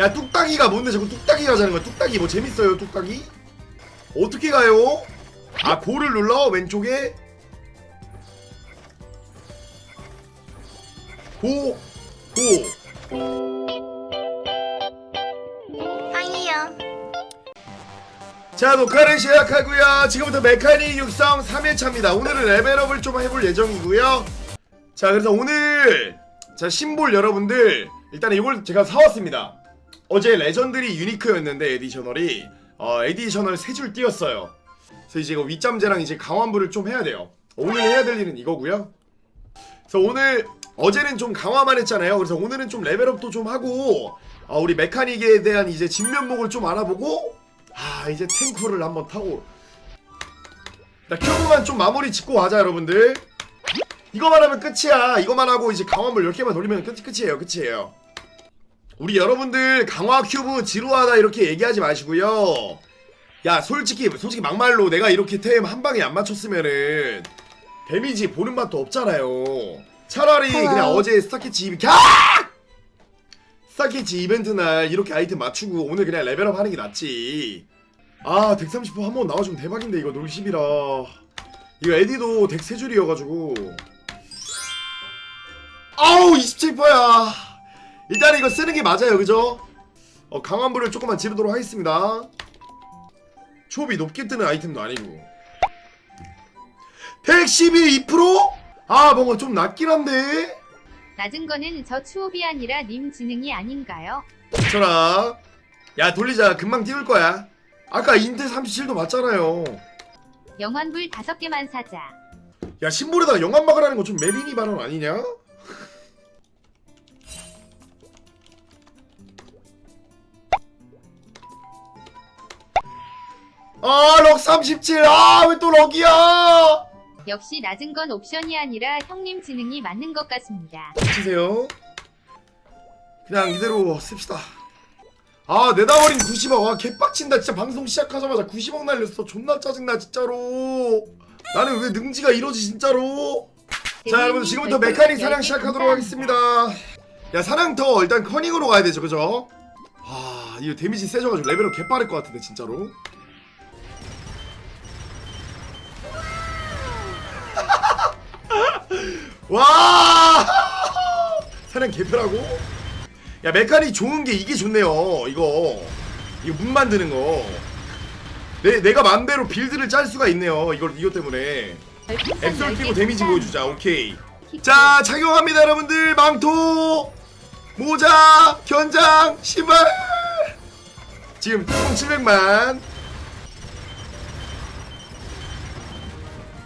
야 뚝딱이가 뭔데 자꾸 뚝딱이 가 자는 거야 뚝딱이 뭐 재밌어요 뚝딱이? 어떻게 가요? 아 고를 눌러 왼쪽에 고 고. 아니요. 자 녹화를 시작하고요 지금부터 메카닉 육성 3회차입니다 오늘은 레벨업을 좀 해볼 예정이고요 자 그래서 오늘 자 심볼 여러분들 일단 이걸 제가 사왔습니다 어제 레전드리 유니크였는데 에디셔널이 어 에디셔널 3줄 띄었어요. 그래서 이제 이거 윗잠재랑 이제 강화물을 좀 해야 돼요. 오늘 해야 될 일은 이거고요. 그래서 오늘 어제는 좀 강화만 했잖아요. 그래서 오늘은 좀 레벨업도 좀 하고 어, 우리 메카닉에 대한 이제 진면목을 좀 알아보고 아 이제 탱크를 한번 타고. 나 큐브만 좀 마무리 짓고 가자 여러분들. 이거만 하면 끝이야. 이거만 하고 이제 강화물 10개만 돌리면 끝, 끝이에요. 끝이에요 우리 여러분들 강화 큐브 지루하다 이렇게 얘기하지 마시고요. 야 솔직히 솔직히 막말로 내가 이렇게 템 한 방에 안 맞췄으면은 데미지 보는 맛도 없잖아요. 차라리 그냥 어제 스타캐치 이벤트 야! 스타캐치 이벤트 날 이렇게 아이템 맞추고 오늘 그냥 레벨업 하는 게 낫지. 아, 덱30%한 번 나와주면 대박인데 이거 놀십이라. 이거 에디도 덱 3줄이어가지고. 아우 27%야 일단 이거 쓰는 게 맞아요 그죠? 어, 강화물을 조금만 지르도록 하겠습니다 초비 높게 뜨는 아이템도 아니고 덱 11, 2%? 아 뭔가 좀 낮긴 한데 낮은 거는 저 추업이 아니라 님 지능이 아닌가요? 괜찮아 야 돌리자 금방 띄울 거야 아까 인텔 37도 맞잖아요 영환불 다섯 개만 사자. 야 심볼에다가 영감 막으라는 거 좀 메리니 발언 아니냐? 아 럭 37! 아 왜 또 럭이야! 역시 낮은 건 옵션이 아니라 형님 지능이 맞는 것 같습니다. 치세요. 그냥 이대로 씁시다. 아 내다버린 90억. 아 개빡친다. 진짜 방송 시작하자마자 90억 날렸어. 존나 짜증나 진짜로. 나는 왜 능지가 이러지 진짜로? 자 여러분 지금부터 메카닉 사냥 시작하도록 하겠습니다. 야 사냥터 일단 커닝으로 가야 되죠 그죠? 아 이거 데미지 세져가지고 레벨업 개빠를 것 같은데 진짜로 와! 사냥 개표라고? 야 메카닉 좋은 게 이게 좋네요 이거. 이거 문 만드는 거. 내, 내가 맘대로 빌드를 짤 수가 있네요 이걸 이것 때문에. 앱솔 끼고 데미지 보여주자 오케이. 자 착용합니다 여러분들. 망토 모자 견장 신발. 지금 총 700만.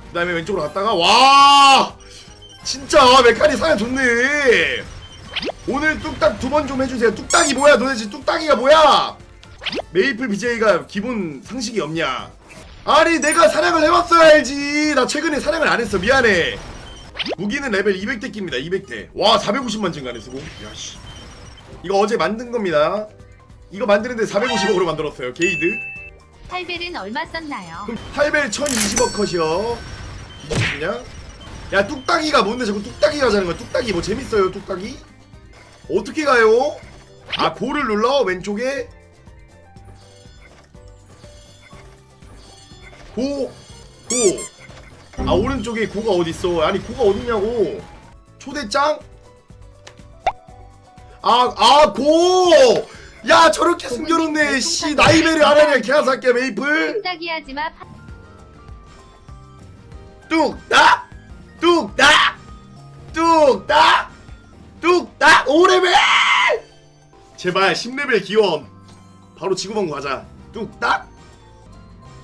그 다음에 왼쪽으로 갔다가 와 진짜 메카니 사연 좋네. 오늘 뚝딱 두 번 좀 해주세요. 뚝딱이 뭐야 도대체? 뚝딱이가 뭐야? 메이플 BJ가 기본 상식이 없냐? 아니 내가 사냥을 해봤어야 알지. 나 최근에 사냥을 안 했어. 미안해. 무기는 레벨 200대 깁니다 200대. 와 450만 증가네 수고. 야씨. 이거 어제 만든 겁니다. 이거 만드는데 450억으로 만들었어요 게이드. 8벨은 얼마 썼나요? 그럼 8벨 1020억 컷이요. 뒤집냐? 야 뚝딱이가 뭔데 자꾸 뚝딱이 가 자는 거야? 뚝딱이 뭐 재밌어요 뚝딱이? 어떻게 가요? 아 고를 눌러? 왼쪽에? 고 고. 아 오른쪽에 고가 어딨어? 아니 고가 어딨냐고? 초대장? 아 아 고! 야 저렇게 숨겨놓네. 씨 나이베를 안 하냐? 개아살게 메이플? 뚝딱이 하지마. 파- 뚝딱 뚝딱 뚝딱? 뚝딱? 5레벨! 제발 10레벨 기원. 바로 지구본구 가자. 뚝딱?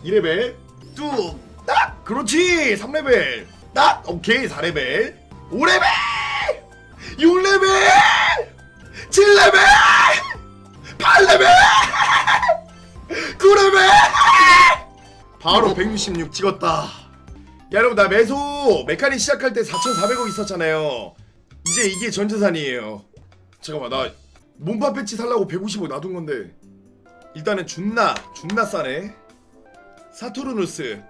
2레벨? 뚝딱? 그렇지 3레벨. 딱 오케이 4레벨. 5레벨! 6레벨! 7레벨! 8레벨! 9레벨! 바로 166 찍었다. 야, 여러분 나 매소 메카닉 시작할 때 4,400억 있었잖아요. 이제 이게 전 재산이에요. 잠깐만 나 몸파 배치 살라고 150억 놔둔 건데 일단은 준나 준나 싸네. 사투르누스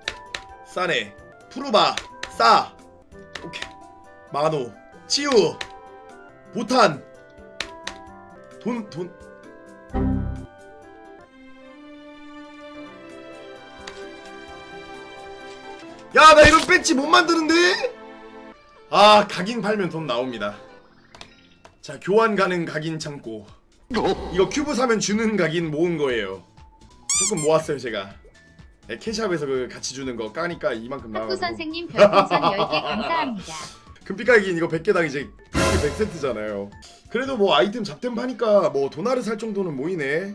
싸네. 푸르바 싸. 오케이. 마노 치유 보탄 돈 돈 야 나 이런 배지 못 만드는데? 아 각인 팔면 돈 나옵니다. 자 교환 가능 각인 창고. 이거 큐브 사면 주는 각인 모은 거예요. 조금 모았어요 제가. 네, 캐샵에서 그 같이 주는 거 까니까 이만큼 학부 나와가지고. 선생님 별풍선 10개 감사합니다. 금빛 각인 이거 100개당 이제 100세트잖아요. 그래도 뭐 아이템 잡템 파니까 뭐 도나를 살 정도는 모이네.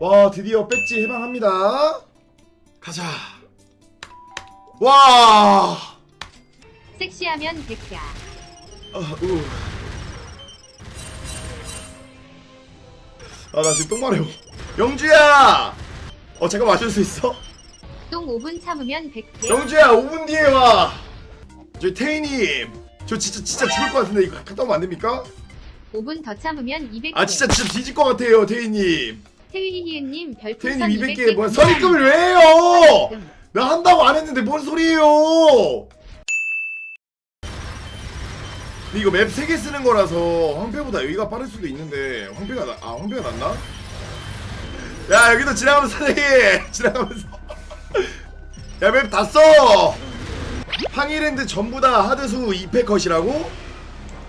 와 드디어 배지 해방합니다. 가자. 와 섹시하면 100야. 아, 우. 아, 나 지금 똥 마려워. 영주야! 어, 잠깐 맞출 수 있어? 똥 5분 참으면 100개. 영주야, 5분 뒤에 와! 저희 태희님, 저 진짜, 진짜 죽을 것 같은데, 이거 갔다 오면 안 됩니까? 5분 더 참으면 200개. 아, 진짜, 진짜 뒤질 것 같아요, 태희님. 태휘희희님 별풍선 태희님 200개. 200개, 뭐야, 선입금을 왜 해요! 나 한다고 안 했는데, 뭔 소리예요! 근데 이거 맵 3개 쓰는 거라서 황폐보다 여기가 빠를 수도 있는데 황폐가 나, 아 황폐가 낫나? 야 여기도 지나가면서 사랑해 지나가면서 야 맵 다 써! 팡이랜드 전부 다 하드수 2패 컷이라고?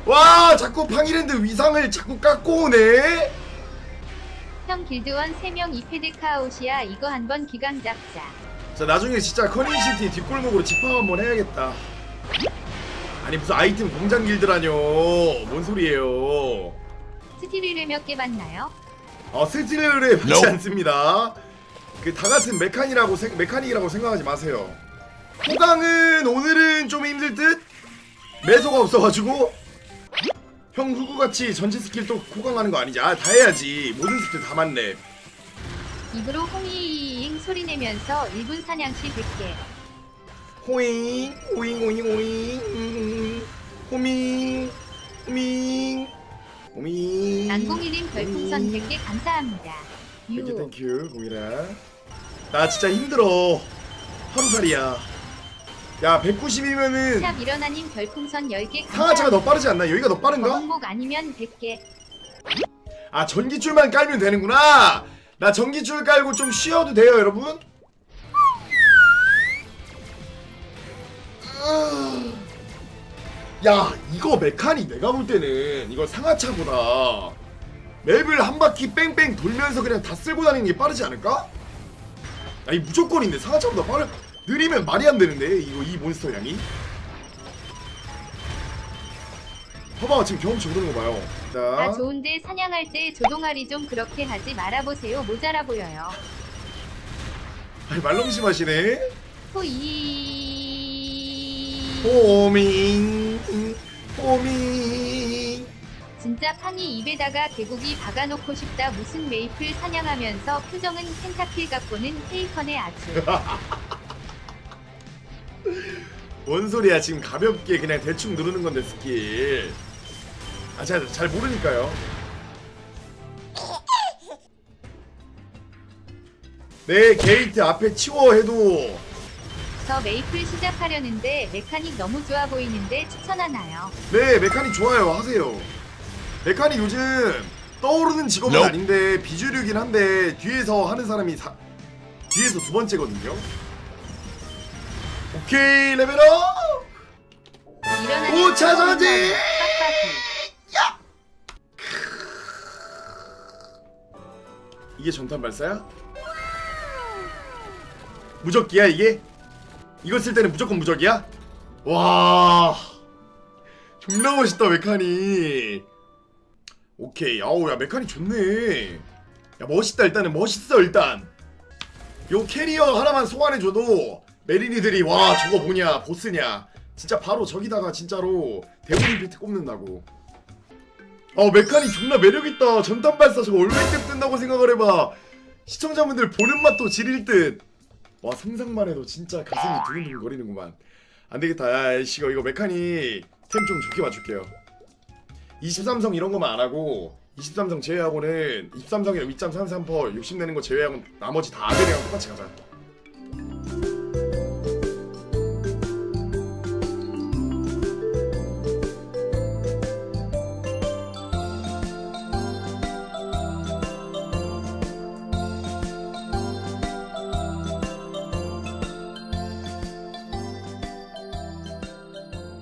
와 자꾸 팡이랜드 위상을 자꾸 깎고 오네? 형 길드원 3명 2패드 카오시야 이거 한번 기강 잡자. 자 나중에 진짜 커닝시티 뒷골목으로 집합 한번 해야겠다 아니 무슨 아이템 공장 길드라뇨. 뭔 소리예요. 스티리를 몇개 받나요? 어 스틸을 받지 않습니다. 그 다 같은 메카니라고 생, 메카닉이라고 생각하지 마세요. 호강은 오늘은 좀 힘들 듯? 매소가 없어가지고? 형 후구같이 전체 스킬 또 호강하는 거 아니지? 아 다 해야지. 모든 스킬 다 맞네. 입으로 홍이잉 소리 내면서 1분 사냥시 100개. 호잉 호잉 호잉 호잉 호밍 호밍 호밍 안공일님 별풍선 100개 감사합니다. 땡큐 유. 땡큐 공이라 나 진짜 힘들어 하루 살이야 야 190이면은 샵 일어나님 별풍선 10개 상하차가 더. 빠르지 않나? 여기가 더 빠른가? 거북목 아니면 100개. 아 전기줄만 깔면 되는구나 나 전기줄 깔고 좀 쉬어도 돼요 여러분? 야 이거 메카닉 내가 볼 때는 이거 상하차보다 맵을 한 바퀴 뺑뺑 돌면서 그냥 다 쓸고 다니는 게 빠르지 않을까? 아니 무조건인데 상하차보다 빠르 느리면 말이 안 되는데 이거 이 몬스터 양이 봐봐 지금 경험치 오르는 거 봐요 자아 좋은데 사냥할 때 조동아리 좀 그렇게 하지 말아보세요. 모자라 보여요. 아니 말넘심하시네 호이. 호밍 호밍. 진짜 팡이 입에다가 개고기 박아놓고 싶다 무슨 메이플 사냥하면서 표정은 펜타킬 갖고는 페이컨에 아주. 뭔 소리야 지금 가볍게 그냥 대충 누르는 건데 스킬. 아잘 잘 모르니까요. 내 게이트 앞에 치워 해도 저 메이플 시작하려는데 메카닉 너무 좋아 보이는데 추천하나요? 네 메카닉 좋아요 하세요 메카닉 요즘 떠오르는 직업은 Nope. 아닌데 비주류긴 한데 뒤에서 하는 사람이 사, 뒤에서 두 번째거든요 오케이 레벨업 일어나는 오차 전지! 빡빡이 이게 전탄 발사야? 무적기야 이게? 이거 쓸 때는 무조건 무적이야? 와 존나 멋있다 메카니 오케이 아우 야 메카니 좋네. 야 멋있다 일단은. 멋있어 일단. 요 캐리어 하나만 소환해줘도 메리니들이 와 저거 뭐냐 보스냐. 진짜 바로 저기다가 진짜로 대본 임팩트 꼽는다고. 어 메카닉 존나 매력있다. 전탄 발사 저거 얼마나 때 뜬다고 생각을 해봐. 시청자분들 보는 맛도 지릴 듯 와 상상만 해도 진짜 가슴이 두근두근 거리는구만. 안되겠다. 야 씨, 이거 이거 메카닉 템 좀 좋게 맞출게요. 23성 이런 거만 안하고 23성 제외하고는 23성이랑 2.33% 60 내는 거 제외하고 나머지 다 아들이랑 똑같이 가자